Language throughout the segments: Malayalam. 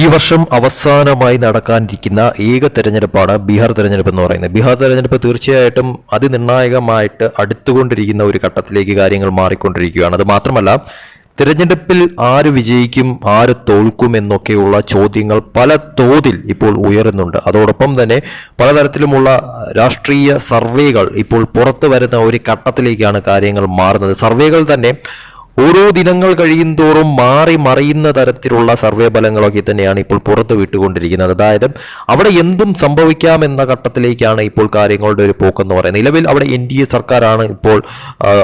ഈ വർഷം അവസാനമായി നടക്കാനിരിക്കുന്ന ഏക തെരഞ്ഞെടുപ്പാണ് ബീഹാർ തെരഞ്ഞെടുപ്പ് എന്ന് പറയുന്നത്. ബീഹാർ തെരഞ്ഞെടുപ്പ് തീർച്ചയായിട്ടും അതിനിർണായകമായിട്ട് അടുത്തുകൊണ്ടിരിക്കുന്ന ഒരു ഘട്ടത്തിലേക്ക് കാര്യങ്ങൾ മാറിക്കൊണ്ടിരിക്കുകയാണ്. അത് മാത്രമല്ല തിരഞ്ഞെടുപ്പിൽ ആര് വിജയിക്കും ആര് തോൽക്കും എന്നൊക്കെയുള്ള ചോദ്യങ്ങൾ പല തോതിൽ ഇപ്പോൾ ഉയരുന്നുണ്ട്. അതോടൊപ്പം തന്നെ പലതരത്തിലുമുള്ള രാഷ്ട്രീയ സർവേകൾ ഇപ്പോൾ പുറത്തു വരുന്ന ഒരു ഘട്ടത്തിലേക്കാണ് കാര്യങ്ങൾ മാറുന്നത്. സർവേകൾ തന്നെ ഓരോ ദിനങ്ങൾ കഴിയും തോറും മാറി മറിയുന്ന തരത്തിലുള്ള സർവേ ഫലങ്ങളൊക്കെ തന്നെയാണ് ഇപ്പോൾ പുറത്തു വിട്ടുകൊണ്ടിരിക്കുന്നത്. അതായത് അവിടെ എന്തും സംഭവിക്കാം എന്ന ഘട്ടത്തിലേക്കാണ് ഇപ്പോൾ കാര്യങ്ങളുടെ ഒരു പോക്കെന്ന് പറയുന്നത്. നിലവിൽ അവിടെ എൻ ഡി എ സർക്കാരാണ് ഇപ്പോൾ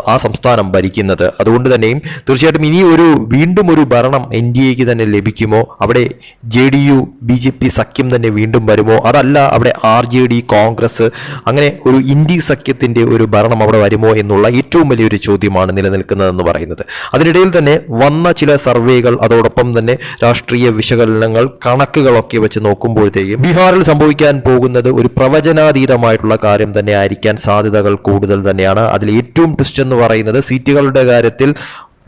ആ, സംസ്ഥാനം ഭരിക്കുന്നത്. അതുകൊണ്ട് തന്നെയും തീർച്ചയായിട്ടും ഇനി ഒരു വീണ്ടും ഒരു ഭരണം എൻ ഡി എക്ക് തന്നെ ലഭിക്കുമോ? അവിടെ J D U B J P സഖ്യം തന്നെ വീണ്ടും വരുമോ? അതല്ല അവിടെ ആർ ജെ ഡി കോൺഗ്രസ് അങ്ങനെ ഒരു ഇന്ത്യ സഖ്യത്തിന്റെ ഒരു ഭരണം അവിടെ വരുമോ എന്നുള്ള ഏറ്റവും വലിയൊരു ചോദ്യമാണ് നിലനിൽക്കുന്നതെന്ന് പറയുന്നത്. അതിനിടയിൽ തന്നെ വന്ന ചില സർവേകൾ അതോടൊപ്പം തന്നെ രാഷ്ട്രീയ വിശകലനങ്ങൾ കണക്കുകളൊക്കെ വെച്ച് നോക്കുമ്പോഴത്തേക്കും ബീഹാറിൽ സംഭവിക്കാൻ പോകുന്നത് ഒരു പ്രവചനാതീതമായിട്ടുള്ള കാര്യം തന്നെ ആയിരിക്കാൻ സാധ്യതകൾ കൂടുതൽ തന്നെയാണ്. അതിൽ ഏറ്റവും ട്വിസ്റ്റ് എന്ന് പറയുന്നത് സീറ്റുകളുടെ കാര്യത്തിൽ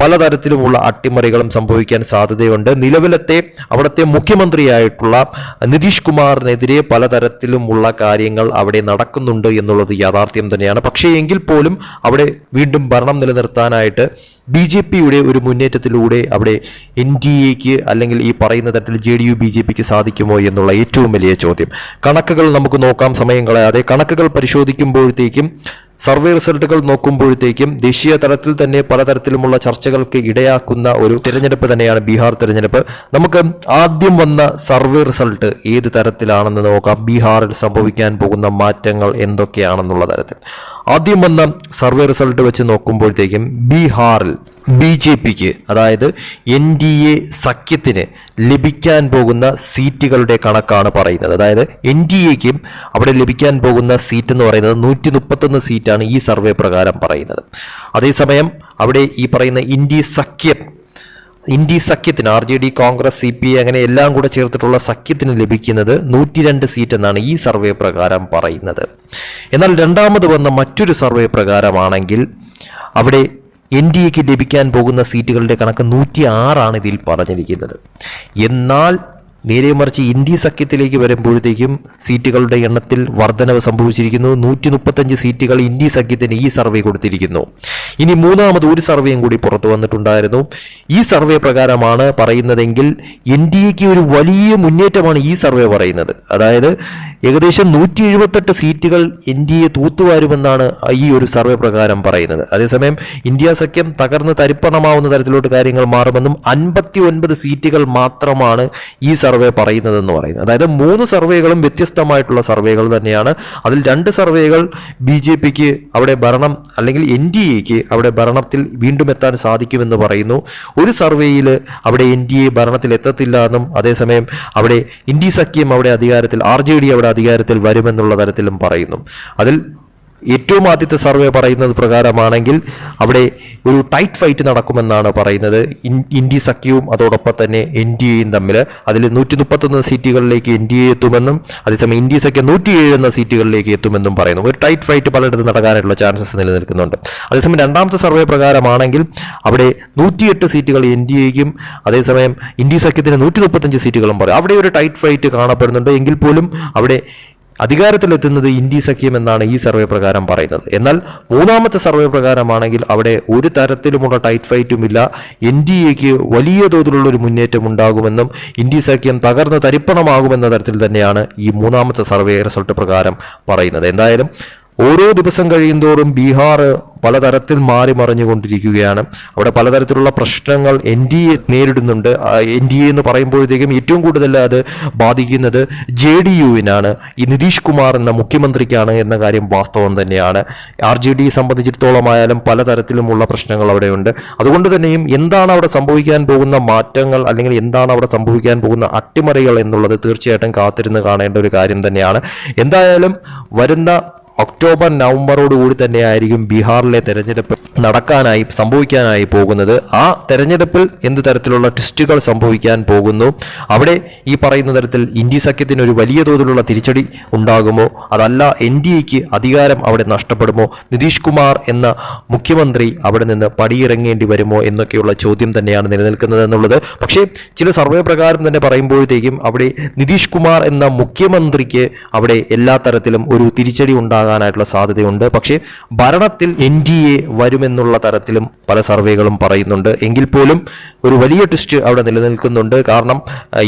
പലതരത്തിലുമുള്ള അട്ടിമറികളും സംഭവിക്കാൻ സാധ്യതയുണ്ട്. നിലവിലത്തെ അവിടുത്തെ മുഖ്യമന്ത്രിയായിട്ടുള്ള നിതീഷ് കുമാറിനെതിരെ പലതരത്തിലുമുള്ള കാര്യങ്ങൾ അവിടെ നടക്കുന്നുണ്ട് എന്നുള്ളത് യാഥാർത്ഥ്യം തന്നെയാണ്. പക്ഷേ എങ്കിൽ പോലും അവിടെ വീണ്ടും ഭരണം നിലനിർത്താനായിട്ട് ബി ജെ പിയുടെ ഒരു മുന്നേറ്റത്തിലൂടെ അവിടെ എൻ ഡി എക്ക് അല്ലെങ്കിൽ ഈ പറയുന്ന തരത്തിൽ J D U B J പിക്ക് സാധിക്കുമോ എന്നുള്ള ഏറ്റവും വലിയ ചോദ്യം. കണക്കുകൾ നമുക്ക് നോക്കാം സമയം കളയാതെ. കണക്കുകൾ പരിശോധിക്കുമ്പോഴത്തേക്കും സർവേ റിസൾട്ടുകൾ നോക്കുമ്പോഴത്തേക്കും ദേശീയ തലത്തിൽ തന്നെ പലതരത്തിലുമുള്ള ചർച്ചകൾക്ക് ഇടയാക്കുന്ന ഒരു തിരഞ്ഞെടുപ്പ് തന്നെയാണ് ബീഹാർ തിരഞ്ഞെടുപ്പ്. നമുക്ക് ആദ്യം വന്ന സർവേ റിസൾട്ട് ഏത് തരത്തിലാണെന്ന് നോക്കാം. ബീഹാറിൽ സംഭവിക്കാൻ പോകുന്ന മാറ്റങ്ങൾ എന്തൊക്കെയാണെന്നുള്ള തരത്തിൽ. ആദ്യം വന്ന സർവേ റിസൾട്ട് വെച്ച് നോക്കുമ്പോഴത്തേക്കും ബീഹാറിൽ ബി ജെ പിക്ക് അതായത് എൻ ഡി എ സഖ്യത്തിന് ലഭിക്കാൻ പോകുന്ന സീറ്റുകളുടെ കണക്കാണ് പറയുന്നത്. അതായത് എൻ ഡി എക്ക് അവിടെ ലഭിക്കാൻ പോകുന്ന സീറ്റ് എന്ന് പറയുന്നത് നൂറ്റി മുപ്പത്തൊന്ന് സീറ്റാണ് ഈ സർവേ പ്രകാരം പറയുന്നത്. അതേസമയം അവിടെ ഈ പറയുന്ന ഇന്ത്യ സഖ്യം ഇന്ത്യ സഖ്യത്തിന് R J D Congress C P I അങ്ങനെ എല്ലാം കൂടെ ചേർത്തിട്ടുള്ള സഖ്യത്തിന് ലഭിക്കുന്നത് നൂറ്റി രണ്ട് സീറ്റ് എന്നാണ് ഈ സർവേ പ്രകാരം പറയുന്നത്. എന്നാൽ രണ്ടാമത് വന്ന മറ്റൊരു സർവേ പ്രകാരമാണെങ്കിൽ അവിടെ എൻ ഡി എക്ക് ലഭിക്കാൻ പോകുന്ന സീറ്റുകളുടെ കണക്ക് നൂറ്റി ആറാണ് ഇതിൽ പറഞ്ഞിരിക്കുന്നത്. എന്നാൽ നേരെ മറിച്ച് ഇന്ത്യ സഖ്യത്തിലേക്ക് വരുമ്പോഴത്തേക്കും സീറ്റുകളുടെ എണ്ണത്തിൽ വർധനവ് സംഭവിച്ചിരിക്കുന്നു. നൂറ്റി മുപ്പത്തഞ്ച് സീറ്റുകൾ ഇന്ത്യ സഖ്യത്തിന് ഈ സർവേ കൊടുത്തിരിക്കുന്നു. ഇനി മൂന്നാമത് ഒരു സർവേയും കൂടി പുറത്തു വന്നിട്ടുണ്ടായിരുന്നു. ഈ സർവേ പ്രകാരമാണ് പറയുന്നതെങ്കിൽ എൻ ഡി എക്ക് ഒരു വലിയ മുന്നേറ്റമാണ് ഈ സർവേ പറയുന്നത്. അതായത് ഏകദേശം നൂറ്റി എഴുപത്തെട്ട് സീറ്റുകൾ എ തൂത്തുവാരുമെന്നാണ് ഈ ഒരു സർവേ പ്രകാരം പറയുന്നത്. അതേസമയം ഇന്ത്യ സഖ്യം തകർന്ന് തരിപ്പണമാവുന്ന തരത്തിലോട്ട് കാര്യങ്ങൾ മാറുമെന്നും അൻപത്തി ഒൻപത് സീറ്റുകൾ മാത്രമാണ് ഈ സർവേ പറയുന്നതെന്ന് പറയുന്നത്. അതായത് മൂന്ന് സർവേകളും വ്യത്യസ്തമായിട്ടുള്ള സർവേകൾ തന്നെയാണ്. അതിൽ രണ്ട് സർവേകൾ ബി ജെ പിക്ക് അവിടെ ഭരണം അല്ലെങ്കിൽ എൻ ഡി എക്ക് അവിടെ ഭരണത്തിൽ വീണ്ടും എത്താൻ സാധിക്കുമെന്ന് പറയുന്നു. ഒരു സർവേയിൽ അവിടെ എൻ ഡി എ ഭരണത്തിൽ എത്തത്തില്ല എന്നും അതേസമയം അവിടെ ഇന്ത്യ സഖ്യം അവിടെ അധികാരത്തിൽ ആർ ജെ ഡി അവിടെ അധികാരത്തിൽ വരുമെന്നുള്ള തരത്തിലും പറയുന്നു. അതിൽ ഏറ്റവും ആദ്യത്തെ സർവേ പറയുന്നത് പ്രകാരമാണെങ്കിൽ അവിടെ ഒരു ടൈറ്റ് ഫൈറ്റ് നടക്കുമെന്നാണ് പറയുന്നത്. ഇന്ത്യ സഖ്യവും അതോടൊപ്പം തന്നെ എൻ ഡി എയും തമ്മിൽ അതിൽ നൂറ്റി മുപ്പത്തൊന്ന് സീറ്റുകളിലേക്ക് എൻ ഡി എ എത്തുമെന്നും അതേസമയം ഇന്ത്യ സഖ്യം നൂറ്റി ഏഴ് എന്ന സീറ്റുകളിലേക്ക് എത്തുമെന്നും പറയുന്നു. ഒരു ടൈറ്റ് ഫൈറ്റ് പലയിടത്തും നടക്കാനായിട്ടുള്ള ചാൻസസ് നിലനിൽക്കുന്നുണ്ട്. അതേസമയം രണ്ടാമത്തെ സർവേ പ്രകാരമാണെങ്കിൽ അവിടെ നൂറ്റിയെട്ട് സീറ്റുകൾ എൻ ഡി എക്കും അതേസമയം ഇന്ത്യ സഖ്യത്തിന് നൂറ്റി മുപ്പത്തഞ്ച് സീറ്റുകളും പറയും. അവിടെ ഒരു ടൈറ്റ് ഫൈറ്റ് കാണപ്പെടുന്നുണ്ട്. എങ്കിൽ പോലും അവിടെ അധികാരത്തിലെത്തുന്നത് ഇന്ത്യ സഖ്യം എന്നാണ് ഈ സർവേ പ്രകാരം പറയുന്നത്. എന്നാൽ മൂന്നാമത്തെ സർവേ പ്രകാരമാണെങ്കിൽ അവിടെ ഒരു തരത്തിലുമുള്ള ടൈറ്റ് ഫൈറ്റും ഇല്ല. എൻ ഡി എക്ക് വലിയ തോതിലുള്ള ഒരു മുന്നേറ്റം ഉണ്ടാകുമെന്നും ഇന്ത്യ സഖ്യം തകർന്ന് തരിപ്പണമാകുമെന്ന തരത്തിൽ തന്നെയാണ് ഈ മൂന്നാമത്തെ സർവേ റിസൾട്ട് പ്രകാരം പറയുന്നത്. എന്തായാലും ഓരോ ദിവസം കഴിയുന്തോറും ബീഹാർ പലതരത്തിൽ മാറി മറിഞ്ഞുകൊണ്ടിരിക്കുകയാണ്. അവിടെ പലതരത്തിലുള്ള പ്രശ്നങ്ങൾ എൻ ഡി എ നേരിടുന്നുണ്ട്. എൻ ഡി എ എന്ന് പറയുമ്പോഴത്തേക്കും ഏറ്റവും കൂടുതൽ അത് ബാധിക്കുന്നത് ജെ ഡി യുവിനാണ്. ഈ നിതീഷ് കുമാർ എന്ന മുഖ്യമന്ത്രിക്കാണ് എന്ന കാര്യം വാസ്തവം തന്നെയാണ്. ആർ ജെ ഡി സംബന്ധിച്ചിടത്തോളം ആയാലും പലതരത്തിലുമുള്ള പ്രശ്നങ്ങൾ അവിടെയുണ്ട്. അതുകൊണ്ട് തന്നെയും എന്താണ് അവിടെ സംഭവിക്കാൻ പോകുന്ന മാറ്റങ്ങൾ അല്ലെങ്കിൽ എന്താണ് അവിടെ സംഭവിക്കാൻ പോകുന്ന അട്ടിമറികൾ എന്നുള്ളത് തീർച്ചയായിട്ടും കാത്തിരുന്ന് കാണേണ്ട ഒരു കാര്യം തന്നെയാണ്. എന്തായാലും വരുന്ന ഒക്ടോബർ നവംബറോടുകൂടി തന്നെയായിരിക്കും ബീഹാറിലെ തെരഞ്ഞെടുപ്പ് നടക്കാനായി സംഭവിക്കാനായി പോകുന്നത്. ആ തെരഞ്ഞെടുപ്പിൽ എന്ത് തരത്തിലുള്ള ട്വിസ്റ്റുകൾ സംഭവിക്കാൻ പോകുന്നു? അവിടെ ഈ പറയുന്ന തരത്തിൽ ഇന്ത്യ സഖ്യത്തിന് ഒരു വലിയ തോതിലുള്ള തിരിച്ചടി ഉണ്ടാകുമോ? അതല്ല എൻ ഡി എക്ക് അധികാരം അവിടെ നഷ്ടപ്പെടുമോ? നിതീഷ് കുമാർ എന്ന മുഖ്യമന്ത്രി അവിടെ നിന്ന് പടിയിറങ്ങേണ്ടി വരുമോ എന്നൊക്കെയുള്ള ചോദ്യം തന്നെയാണ് നിലനിൽക്കുന്നത് എന്നുള്ളത്. പക്ഷേ ചില സർവേ പ്രകാരം തന്നെ പറയുമ്പോഴത്തേക്കും അവിടെ നിതീഷ് കുമാർ എന്ന മുഖ്യമന്ത്രിക്ക് അവിടെ എല്ലാ തരത്തിലും ഒരു തിരിച്ചടി ഉണ്ടാകാനായിട്ടുള്ള സാധ്യതയുണ്ട്. പക്ഷേ ഭരണത്തിൽ എൻ ഡി എ വരുമെന്നുള്ള തരത്തിലും പല സർവേകളും പറയുന്നുണ്ട്. എങ്കിൽ പോലും ഒരു വലിയ ട്വിസ്റ്റ് അവിടെ നിലനിൽക്കുന്നുണ്ട്. കാരണം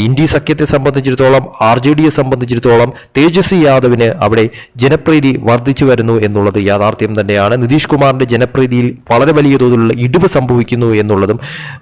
ഇന്ത്യ സഖ്യത്തെ സംബന്ധിച്ചിടത്തോളം ആർ ജെ ഡിയെ സംബന്ധിച്ചിടത്തോളം തേജസ്വി യാദവിന് അവിടെ ജനപ്രീതി വർദ്ധിച്ചു വരുന്നു എന്നുള്ളത് യാഥാർത്ഥ്യം തന്നെയാണ്. നിതീഷ് കുമാറിന്റെ ജനപ്രീതിയിൽ വളരെ വലിയ തോതിലുള്ള ഇടിവ് സംഭവിക്കുന്നു എന്നുള്ളതും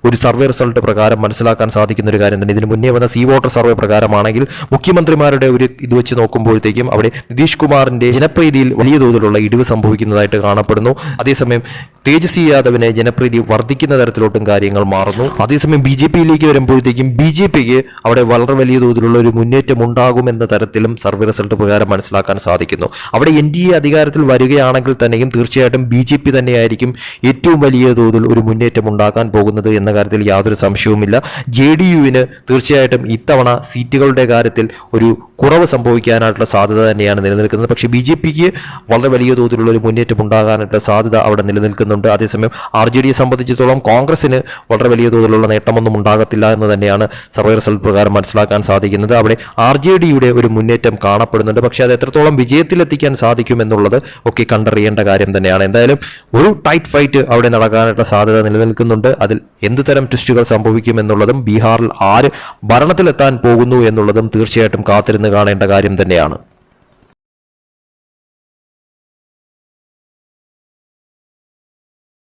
ഒരു സർവേ റിസൾട്ട് പ്രകാരം മനസ്സിലാക്കാൻ സാധിക്കുന്ന ഒരു കാര്യം തന്നെ. ഇതിന് മുന്നേ വന്ന സീ വോട്ടർ സർവേ പ്രകാരമാണെങ്കിൽ മുഖ്യമന്ത്രിമാരുടെ ഒരു ഇത് വെച്ച് നോക്കുമ്പോഴത്തേക്കും അവിടെ നിതീഷ് കുമാറിന്റെ ജനപ്രീതിയിൽ വലിയ തോതിലുള്ള ഇടിവ് സംഭവിക്കുന്നതായിട്ട് കാണപ്പെടുന്നു. അതേസമയം തേജസ്വി യാദവിന് ജനപ്രീതി വർദ്ധിക്കുന്ന തരത്തിലോട്ടും കാര്യങ്ങൾ മാറുന്നു. അതേസമയം ബി ജെ പിയിലേക്ക് വരുമ്പോഴത്തേക്കും ബി ജെ പിക്ക് അവിടെ വളരെ വലിയ തോതിലുള്ള ഒരു മുന്നേറ്റം ഉണ്ടാകുമെന്ന തരത്തിലും സർവേ റിസൾട്ട് പ്രകാരം മനസ്സിലാക്കാൻ സാധിക്കുന്നു. അവിടെ എൻ ഡി എ അധികാരത്തിൽ വരികയാണെങ്കിൽ തന്നെയും തീർച്ചയായിട്ടും ബി ജെ പി തന്നെയായിരിക്കും ഏറ്റവും വലിയ തോതിൽ ഒരു മുന്നേറ്റം ഉണ്ടാക്കാൻ പോകുന്നത് എന്ന കാര്യത്തിൽ യാതൊരു സംശയവുമില്ല. ജെ ഡി യുവിന് തീർച്ചയായിട്ടും ഇത്തവണ സീറ്റുകളുടെ കാര്യത്തിൽ ഒരു കുറവ് സംഭവിക്കാനായിട്ടുള്ള സാധ്യത തന്നെയാണ് നിലനിൽക്കുന്നത്. പക്ഷേ ബി ജെ പിക്ക് വളരെ വലിയ തോതിലുള്ള ഒരു മുന്നേറ്റം ഉണ്ടാകാനായിട്ട് സാധ്യത അവിടെ നിലനിൽക്കുന്നുണ്ട്. അതേസമയം ആർ ജെ ഡിയെ സംബന്ധിച്ചിടത്തോളം കോൺഗ്രസിന് വളരെ വലിയ തോതിലുള്ള നേട്ടമൊന്നും ഉണ്ടാകത്തില്ല എന്ന് തന്നെയാണ് സർവേ റിസൾട്ട് പ്രകാരം മനസ്സിലാക്കാൻ സാധിക്കുന്നത്. അവിടെ ആർ ജെ ഡിയുടെ ഒരു മുന്നേറ്റം കാണപ്പെടുന്നുണ്ട്. പക്ഷേ അത് എത്രത്തോളം വിജയത്തിലെത്തിക്കാൻ സാധിക്കും എന്നുള്ളത് ഒക്കെ കണ്ടറിയേണ്ട കാര്യം തന്നെയാണ്. എന്തായാലും ഒരു ടൈറ്റ് ഫൈറ്റ് അവിടെ നടക്കാനായിട്ടുള്ള സാധ്യത നിലനിൽക്കുന്നുണ്ട്. അതിൽ എന്ത് തരം ട്വിസ്റ്റുകൾ സംഭവിക്കും എന്നുള്ളതും ബീഹാറിൽ ആര് ഭരണത്തിലെത്താൻ പോകുന്നു എന്നുള്ളതും തീർച്ചയായിട്ടും കാത്തിരുന്ന് കാണേണ്ട കാര്യം തന്നെയാണ്.